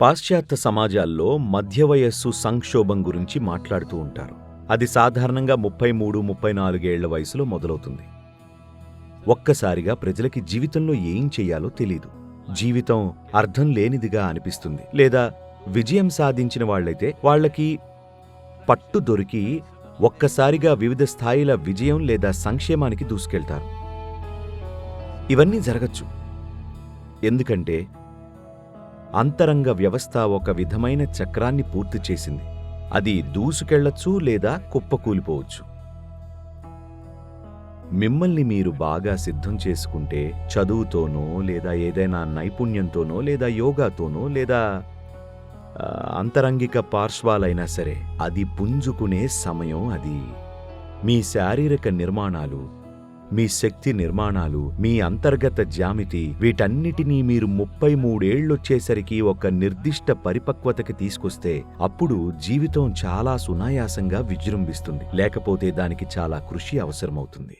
పాశ్చాత్య సమాజాల్లో మధ్య వయస్సు సంక్షోభం గురించి మాట్లాడుతూ ఉంటారు. అది సాధారణంగా ముప్పై మూడు ముప్పై నాలుగేళ్ళ వయసులో మొదలవుతుంది. ఒక్కసారిగా ప్రజలకి జీవితంలో ఏం చెయ్యాలో తెలీదు. జీవితం అర్థం లేనిదిగా అనిపిస్తుంది. లేదా విజయం సాధించిన వాళ్ళైతే వాళ్ళకి పట్టు దొరికి ఒక్కసారిగా వివిధ స్థాయిల విజయం లేదా సంక్షేమానికి దూసుకెళ్తారు. ఇవన్నీ జరగచ్చు. ఎందుకంటే అంతరంగ వ్యవస్థ ఒక విధమైన చక్రాన్ని పూర్తి చేసింది. అది దూసుకెళ్ళొచ్చు లేదా కుప్పకూలిపోవచ్చు. మిమ్మల్ని మీరు బాగా సిద్ధం చేసుకుంటే చదువుతోనో లేదా ఏదైనా నైపుణ్యంతోనో లేదా యోగాతోనో లేదా అంతరంగిక పార్శ్వాలైనా సరే అది పుంజుకునే సమయం అది. మీ శారీరక నిర్మాణాలు మీ శక్తి నిర్మాణాలు మీ అంతర్గత జ్యామితి వీటన్నిటినీ మీరు ముప్పై మూడేళ్ళొచ్చేసరికి ఒక నిర్దిష్ట పరిపక్వతకి తీసుకొస్తే అప్పుడు జీవితం చాలా సునాయాసంగా విజృంభిస్తుంది. లేకపోతే దానికి చాలా కృషి అవసరమవుతుంది.